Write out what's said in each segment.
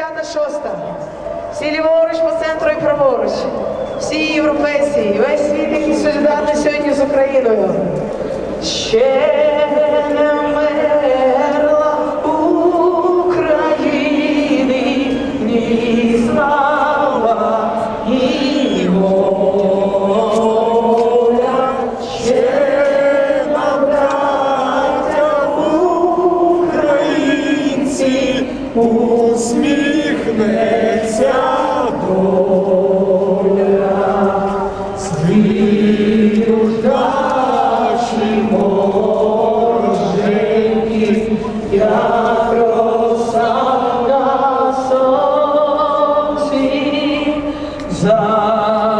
п'ята, шоста. Всі ліворуч по центру і праворуч. Всі європейці, весь світ, який солідарний сьогодні з Україною. Ще не вмерла України, ні слава, ні воля. Ще нам, браття українці, Rosa,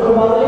Muhammad